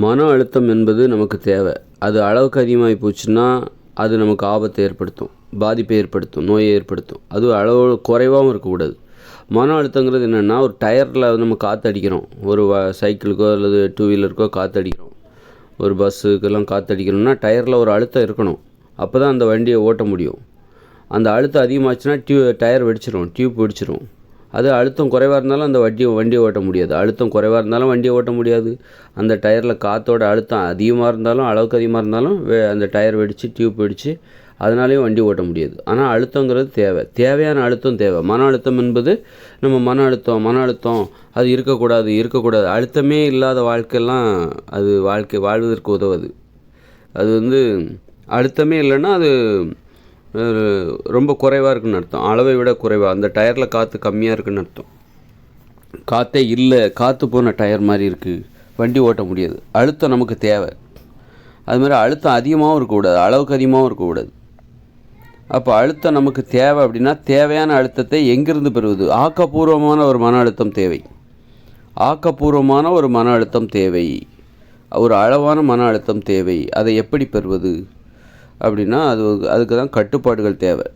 மன அழுத்தம் என்பது நமக்கு தேவை. அது அளவுக்கு அதிகமாகி போச்சுன்னா அது நமக்கு ஆபத்தை ஏற்படுத்தும் பாதிப்பை ஏற்படுத்தும் நோயை ஏற்படுத்தும். அது அளவு குறைவாகவும் இருக்கக்கூடாது. மன அழுத்தங்கிறது என்னென்னா ஒரு டயரில் நம்ம காற்று அடிக்கிறோம் ஒரு சைக்கிளுக்கோ அல்லது டூ வீலருக்கோ காற்று அடிக்கிறோம் ஒரு பஸ்ஸுக்கெல்லாம் காற்று அடிக்கணும்னா டயரில் ஒரு அழுத்தம் இருக்கணும். அப்போ தான் அந்த வண்டியை ஓட்ட முடியும். அந்த அழுத்தம் அதிகமாச்சுன்னா டியூ டயர் வெடிச்சிரும் டியூப் வெடிச்சிரும். அது அழுத்தம் குறைவாக இருந்தாலும் அந்த வண்டியை வண்டியை ஓட்ட முடியாது. அழுத்தம் குறைவாக இருந்தாலும் வண்டியை ஓட்ட முடியாது. அந்த டயரில் காற்றோட அழுத்தம் அதிகமாக இருந்தாலும் அளவுக்கு அதிகமாக இருந்தாலும் வே அந்த டயர் வெடித்து டியூப் வெடித்து அதனாலேயும் வண்டி ஓட்ட முடியாது. ஆனால் அழுத்தங்கிறது தேவை. தேவையான அழுத்தம் தேவை. மன அழுத்தம் என்பது நம்ம மன அழுத்தம் மன அழுத்தம். அது இருக்கக்கூடாது இருக்கக்கூடாது. அழுத்தமே இல்லாத வாழ்க்கையெல்லாம் அது வாழ்க்கை வாழ்வதற்கு உதவுது. அது வந்து அழுத்தமே இல்லைன்னா அது ரொம்ப குறைவாக இருக்குன்னு அர்த்தம். அளவை விட குறைவாக அந்த டயரில் காற்று கம்மியாக இருக்குன்னு அர்த்தம். காற்றே இல்லை காற்று போன டயர் மாதிரி இருக்குது வண்டி ஓட்ட முடியாது. அழுத்தம் நமக்கு தேவை. அது மாதிரி அழுத்தம் அதிகமாகவும் இருக்கக்கூடாது. அளவுக்கு அதிகமாகவும் இருக்கக்கூடாது. அப்போ அழுத்தம் நமக்கு தேவை அப்படின்னா தேவையான அழுத்தத்தை எங்கிருந்து பெறுவது? ஆக்கப்பூர்வமான ஒரு மன அழுத்தம் தேவை. ஆக்கப்பூர்வமான ஒரு மன அழுத்தம் தேவை. ஒரு அளவான மன அழுத்தம் தேவை. அதை எப்படி பெறுவது? அப்படின்னா அது அதுக்கு தான் கட்டுப்பாடுகள் தேவை.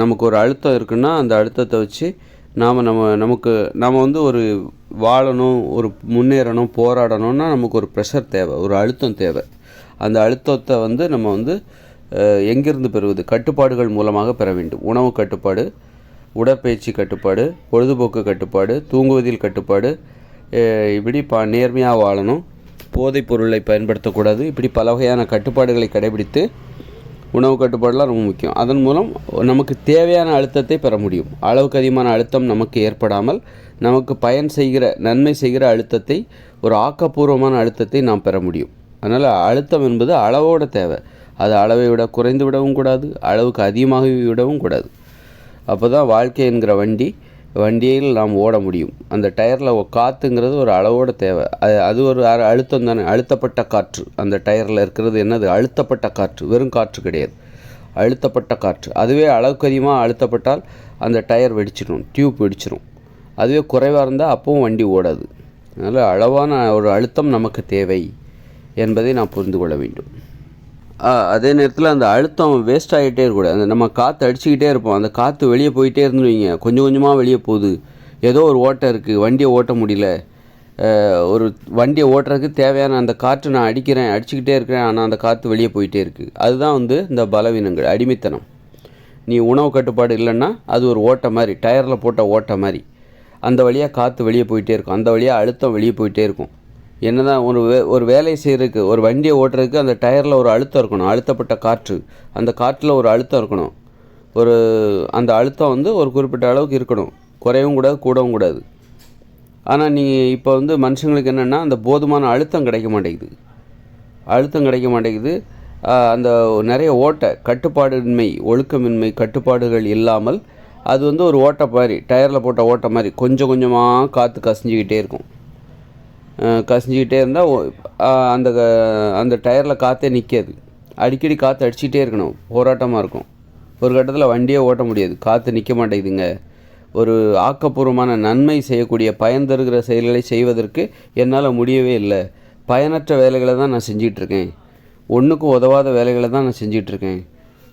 நமக்கு ஒரு அழுத்தம் இருக்குன்னா அந்த அழுத்தத்தை வச்சு நாம் நம்ம நமக்கு நாம் வந்து ஒரு வாழணும் ஒரு முன்னேறணும் போராடணும்னா நமக்கு ஒரு ப்ரெஷர் தேவை ஒரு அழுத்தம் தேவை. அந்த அழுத்தத்தை வந்து நம்ம வந்து எங்கிருந்து பெறுவது? கட்டுப்பாடுகள் மூலமாக பெற வேண்டும். உணவு கட்டுப்பாடு உடற்பயிற்சி கட்டுப்பாடு பொழுதுபோக்கு கட்டுப்பாடு தூங்குவதில் கட்டுப்பாடு இப்படி ப நேர்மையாக வாழணும். போதைப் பொருளை பயன்படுத்தக்கூடாது. இப்படி பல வகையான கட்டுப்பாடுகளை கடைபிடித்து உணவு கட்டுப்பாடுலாம் ரொம்ப முக்கியம். அதன் மூலம் நமக்கு தேவையான அழுத்தத்தை பெற முடியும். அளவுக்கு அதிகமான அழுத்தம் நமக்கு ஏற்படாமல் நமக்கு பயன் செய்கிற நன்மை செய்கிற அழுத்தத்தை ஒரு ஆக்கப்பூர்வமான அழுத்தத்தை நாம் பெற முடியும். அதனால் அழுத்தம் என்பது அளவோட தேவை. அது அளவை விட குறைந்து விடவும் கூடாது அளவுக்கு அதிகமாக விடவும் கூடாது. அப்போ தான் வாழ்க்கை என்கிற வண்டி வண்டியில் நாம் ஓட முடியும். அந்த டயரில் காற்றுங்கிறது ஒரு அளவோட தேவை. அது அது ஒரு அ- அழுத்தம் தானே. அழுத்தப்பட்ட காற்று. அந்த டயரில் இருக்கிறது என்னது? அழுத்தப்பட்ட காற்று. வெறும் காற்று கிடையாது. அழுத்தப்பட்ட காற்று. அதுவே அளவுக்கு அதிகமாக அழுத்தப்பட்டால் அந்த டயர் வெடிச்சிடும். டியூப் வெடிச்சிடும் அதுவே குறைவாக இருந்தால் அப்பவும் வண்டி ஓடாது. அதனால் அளவான ஒரு அழுத்தம் நமக்கு தேவை என்பதை நாம் புரிந்து கொள்ள வேண்டும். அதே நேரத்தில் அந்த அழுத்தம் வேஸ்ட் ஆகிட்டே இருக்கக்கூடாது. அந்த நம்ம காற்று அடிச்சுக்கிட்டே இருப்போம். அந்த காற்று வெளியே போயிட்டே இருந்து வைங்க. கொஞ்சம் கொஞ்சமாக வெளியே போகுது. ஏதோ ஒரு ஓட்டை இருக்குது வண்டியை ஓட்ட முடியல. ஒரு வண்டியை ஓட்டுறதுக்கு தேவையான அந்த காற்று நான் அடிக்கிறேன் அடிச்சுக்கிட்டே இருக்கிறேன். ஆனால் அந்த காற்று வெளியே போயிட்டே இருக்குது அதுதான் வந்து இந்த பலவீனங்கள் அடிமைத்தனம். நீ உணவு கட்டுப்பாடு இல்லைன்னா அது ஒரு ஓட்டை மாதிரி டயரில் போட்ட ஓட்டை மாதிரி. அந்த வழியாக காற்று வெளியே போயிட்டே இருக்கும். அந்த வழியாக அழுத்தம் வெளியே போயிட்டே இருக்கும். என்னதான் ஒரு வே ஒரு வேலையை செய்கிறதுக்கு ஒரு வண்டியை ஓட்டுறதுக்கு அந்த டயரில் ஒரு அழுத்தம் இருக்கணும் அழுத்தப்பட்ட காற்று. அந்த காற்றில் ஒரு அழுத்தம் இருக்கணும். ஒரு அந்த அழுத்தம் வந்து ஒரு குறிப்பிட்ட அளவுக்கு இருக்கணும். குறையவும் கூடாது கூடவும் கூடாது. ஆனால் நீங்கள் இப்போ வந்து மனுஷங்களுக்கு என்னென்னா அந்த போதுமான அழுத்தம் கிடைக்க மாட்டேங்குது. அழுத்தம் கிடைக்க மாட்டேங்குது. அந்த நிறைய ஓட்டை கட்டுப்பாடின்மை ஒழுக்கமின்மை கட்டுப்பாடுகள் இல்லாமல் அது வந்து ஒரு ஓட்டை மாதிரி டயரில் போட்ட ஓட்டை மாதிரி கொஞ்சம் கொஞ்சமாக காற்று கசிஞ்சிக்கிட்டே இருக்கும். கசிஞ்சிக்கிட்டே இருந்தால் அந்த க- அந்த டயரில் காற்றே நிற்காது அடிக்கடி காற்று அடிச்சுக்கிட்டே இருக்கணும். போராட்டமாக இருக்கும். ஒரு கட்டத்தில் வண்டியே ஓட்ட முடியாது. காற்று நிற்க மாட்டேங்குதுங்க. ஒரு ஆக்கப்பூர்வமான நன்மை செய்யக்கூடிய பயன் தருகிற செயல்களை செய்வதற்கு என்னால் முடியவே இல்லை. பயனற்ற வேலைகளை தான் நான் செஞ்சிகிட்ருக்கேன் ஒன்றுக்கும் உதவாத வேலைகளை தான் நான் செஞ்சிகிட்ருக்கேன்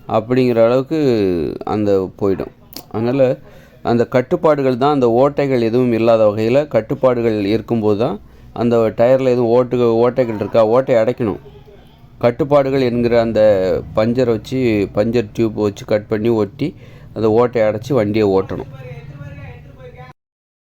அப்படிங்கிற அளவுக்கு அந்த போயிடும். அதனால் அந்த கட்டுப்பாடுகள் தான் அந்த ஓட்டைகள் எதுவும் இல்லாத வகையில் கட்டுப்பாடுகள் இருக்கும்போது தான் அந்த டயரில் எதுவும் ஓட்டு ஓட்டைகள் இருக்கா? ஓட்டை அடைக்கணும். கட்டுப்பாடுகள் என்கிற அந்த பஞ்சரை வச்சு பஞ்சர் டியூப் வச்சு கட் பண்ணி ஒட்டி அந்த ஓட்டையை அடைச்சி வண்டியை ஓட்டணும்.